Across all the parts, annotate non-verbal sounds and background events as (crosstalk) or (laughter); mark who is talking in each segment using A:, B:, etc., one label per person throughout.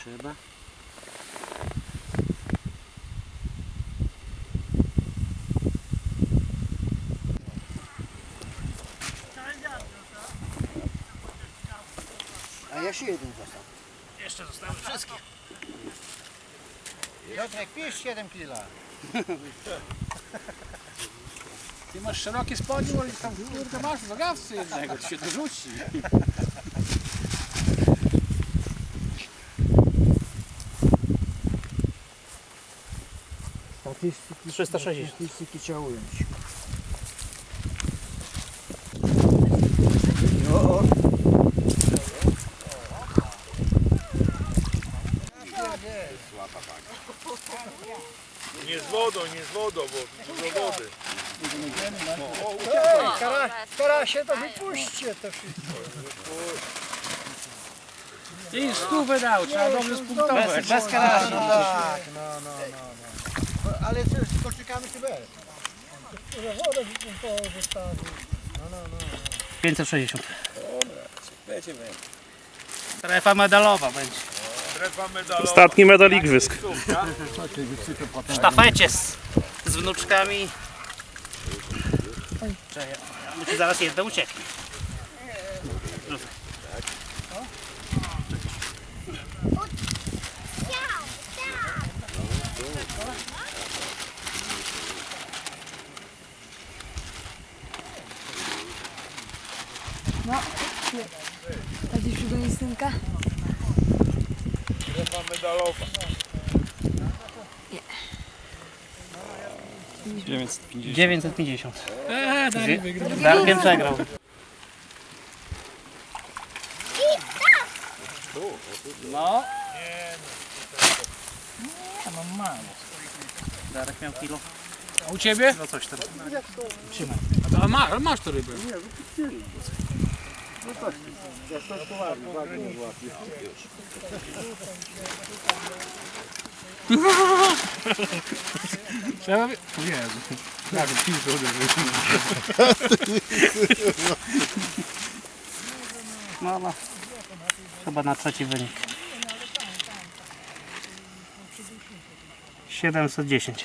A: trzeba.
B: A jeszcze jeden został.
A: Jeszcze zostały wszystkie.
B: Piotrek, pisz 7 kilo.
A: Ty masz szerokie spodnie, ale tam kurde masz nogawcy jednego, to się dorzuci.
B: Statystyki,
A: 360.
B: Statystyki trzeba ująć.
C: Nie z wodą, nie z wodą, bo dużo wody.
B: Kara, karasie to wypuśćcie to wszystko.
A: I stówę dał, trzeba dobrze spunktować.
B: Bez, bez karasia. No tak, no, no, no. Ale co, z koczykami czy bez? Wodę zostawił. No, no, no.
A: 560. Strefa medalowa będzie.
C: Strefa medalowa.
D: Ostatni medal igrzysk.
A: W sztafecie z, z wnuczkami. Czekaj, zaraz jedna ucieknie.
E: A gdzieś przygoni synka?
C: Strefa medalowa.
A: 950. Eee, Z Darkiem przegrał. No. Nie, no mało. Darek miał kilo.
F: A u ciebie?
A: No coś tam.
F: A ma, masz to rybę. Trzeba... by- O Jezu. Nawet piłkę uderzył.
A: No, no. Chyba na trzeci wynik. 710.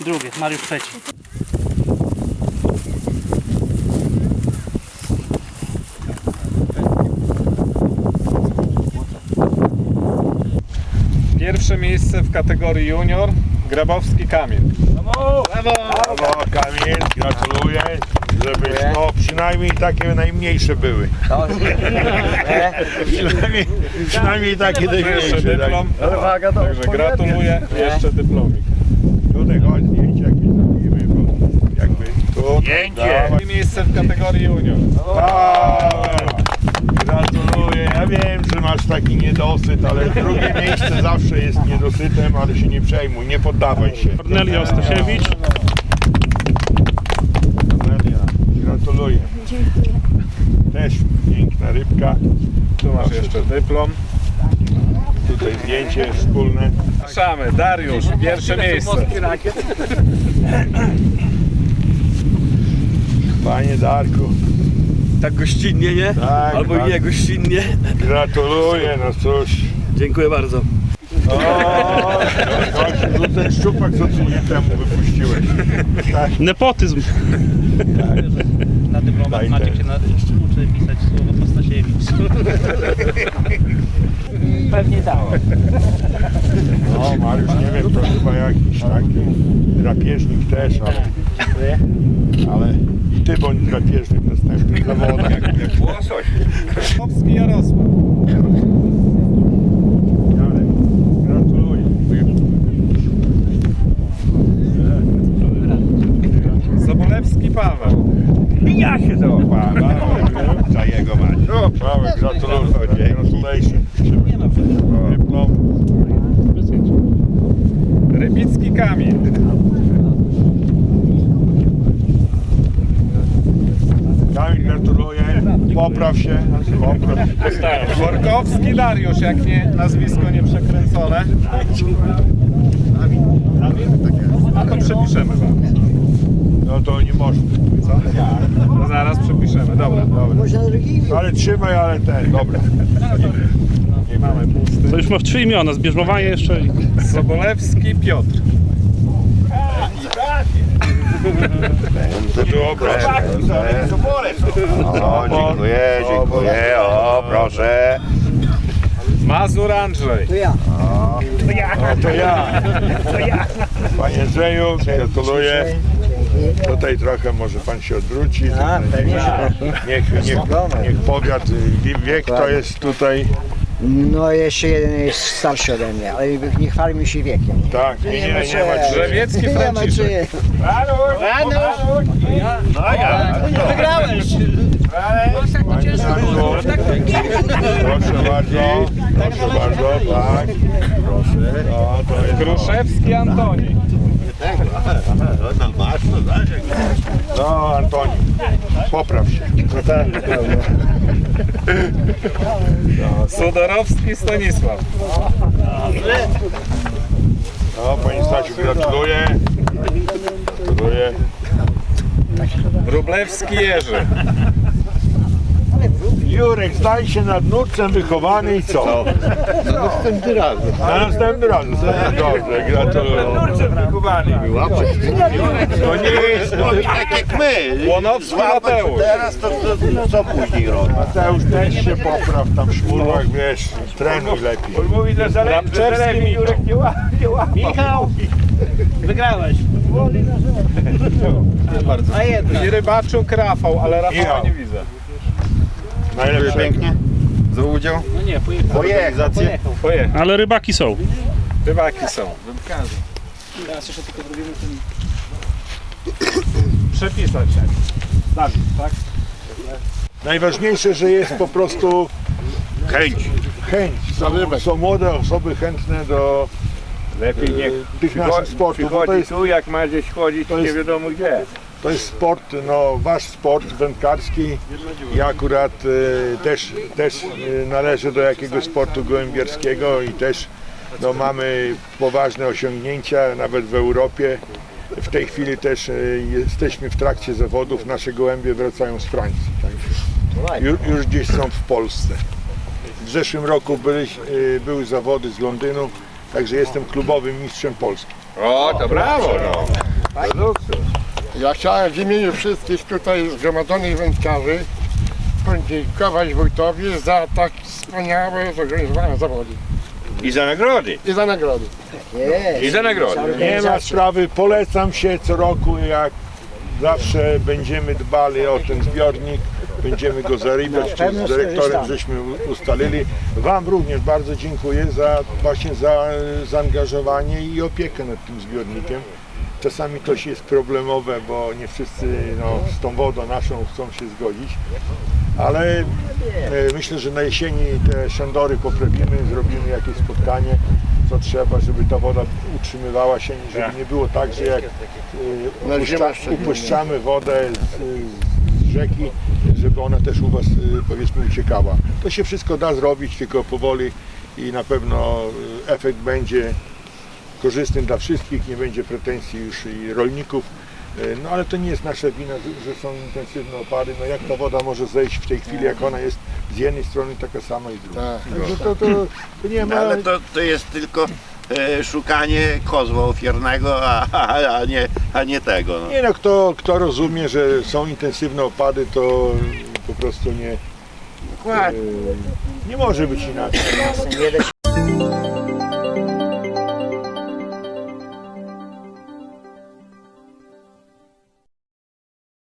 A: Drugie, Mariusz trzeci.
D: Pierwsze miejsce w kategorii junior. Grabowski Kamil.
C: Brawo Kamil, gratuluję. Żebyś no przynajmniej takie najmniejsze były. (laughs) przynajmniej, przynajmniej takie
D: Jeszcze
C: najmniejsze.
D: dyplom. Także gratuluję. Jeszcze dyplomik.
C: Tutaj chodź zdjęcie jakieś zrobimy, bo jakby. Zdjęcie!
D: Drugie miejsce w kategorii junior.
C: Gratuluję. Ja wiem, że masz taki niedosyt, ale drugie miejsce zawsze jest niedosytem, ale się nie przejmuj, nie poddawaj się.
D: Kornelia Ostasiewicz.
C: Kornelia, Gratuluję.
E: Dziękuję.
C: Też piękna rybka.
D: Tu masz jeszcze dyplom.
C: Tutaj zdjęcie wspólne.
D: Zapraszamy. Dariusz, pierwsze miejsce.
C: Panie Darku.
G: Tak gościnnie, nie?
C: Tak,
G: Albo
C: tak.
G: nie gościnnie.
C: Gratuluję, no cóż.
G: Dziękuję bardzo.
C: O, gościu, tu ten szczupak co temu wypuściłeś. Tak,
D: Nepotyzm.
A: Na dyplomat Maciek się na, uczy pisać słowo Postasiewicz. (laughs) Pewnie dało.
C: no Mariusz, nie wiem, to chyba jakiś taki drapieżnik też, ale, ale i ty bądź drapieżnik w następnych zawodach. Łosoś.
D: Grabowski Jarosław.
C: Jarek, Gratuluję.
D: Sobolewski Paweł.
C: Ja się załapałem. Za jego mać. No, Paweł, gratuluję. Gratulation. Dyplom.
D: Rybicki Kamil.
C: Kamil, gratuluję. Popraw się. Popraw się.
D: Workowski Dariusz, jak nie nazwisko nie przekręcone. A to przepiszemy wam.
C: No to nie można.
D: To zaraz przepiszemy. Dobra, dobra.
C: Ale trzymaj, ale ten, dobra.
D: Nie mamy pusty.
F: To już ma trzy imiona, zbierzmowanie jeszcze i...
D: Sobolewski Piotr.
C: To dobra.
H: O, dziękuję, dziękuję. O, proszę.
D: Mazur Andrzej.
B: To ja.
C: O, to ja. Panie Andrzeju, gratuluję. Tutaj trochę może pan się odwróci. Niech, niech, niech powiat, wiek to jest tutaj,
B: No jeszcze jeden jest starszy ode mnie, ale nie chwalmy się wiekiem.
C: tak, nie, nie, nie ma czy.
D: Drzewiecki
B: Nie ma
D: Franciszek.
B: czy.
H: Wygrałeś.
C: Panie Stasiu, Proszę bardzo, proszę bardzo, tak. Proszę. O, to jest
D: Kruszewski Antoni.
H: No no.
C: No, Antoni, popraw się.
D: Sudorowski Stanisław.
C: No, panie Stasiu, gratuluję. Gratuluję.
D: Wróblewski Jerzy.
C: Jurek, zdaj się nad nurcem wychowany i co?
H: Następny raz.
C: Na następny raz. Dobrze, gratuluję. wychowany był.
H: To nie jest no, tak jak my.
D: Łonowski Mateusz.
H: Teraz to, to, to co później robi?
C: Mateusz też się popraw tam w szmurach, wiesz, trenuj lepiej.
D: Rabczewski Jurek.
B: Michał, wygrałeś.
D: I Rybaczuk Rafał, ale Rafała nie widzę.
C: Najlepsze.
H: Pięknie. Za udział?
A: No nie, pojechał.
H: Organizację.
D: Pojechał.
F: Ale rybaki są.
D: Rybaki są.
A: Teraz jeszcze tylko zrobimy ten...
D: Przepisać się. Dawid, tak?
C: Najważniejsze, że jest po prostu
H: Chęć.
C: chęć. Są, są młode osoby chętne do
I: Lepiej niech
C: e, tych naszych sportów.
I: Przychodzi
C: jest,
I: tu, jak ma gdzieś chodzić,
C: to
I: nie wiadomo gdzie.
C: To jest sport, no wasz sport wędkarski. Ja akurat e, też, też e, należę do jakiegoś sportu gołębierskiego i też no, mamy poważne osiągnięcia, nawet w Europie. W tej chwili też e, jesteśmy w trakcie zawodów. Nasze gołębie wracają z Francji. Także już, już gdzieś są w Polsce. W zeszłym roku byli, e, były zawody z Londynu, także jestem klubowym mistrzem Polski.
I: O, to brawo, no.
J: Ja chciałem w imieniu wszystkich tutaj zgromadzonych wędkarzy podziękować wójtowi za tak wspaniałe zorganizowane zawody
I: I za nagrody.
J: i za nagrody.
I: I za nagrody.
C: Nie ma sprawy, polecam się co roku, jak zawsze będziemy dbali o ten zbiornik, będziemy go zarybiać, czy z dyrektorem żeśmy ustalili. Wam również bardzo dziękuję za właśnie za zaangażowanie i opiekę nad tym zbiornikiem. Czasami to się jest problemowe, bo nie wszyscy no, z tą wodą naszą chcą się zgodzić, ale e, myślę, że na jesieni te szandory poprawimy, zrobimy jakieś spotkanie, co trzeba, żeby ta woda utrzymywała się, żeby nie było tak, że jak e, upuszcza, upuszczamy wodę z, z rzeki, żeby ona też u Was e, powiedzmy uciekała. To się wszystko da zrobić, tylko powoli i na pewno efekt będzie korzystny dla wszystkich, nie będzie pretensji już i rolników. E, No ale to nie jest nasza wina, że- są intensywne opady. No jak ta woda może zejść w tej chwili, jak ona jest z jednej strony taka sama i z drugiej. Także to, to, to nie ma...
H: No, ale to, to jest tylko e, szukanie kozła ofiarnego, a, a, a, nie, a nie tego. No.
C: Nie no, kto, kto rozumie, że są intensywne opady, to po prostu nie, e, nie może być inaczej.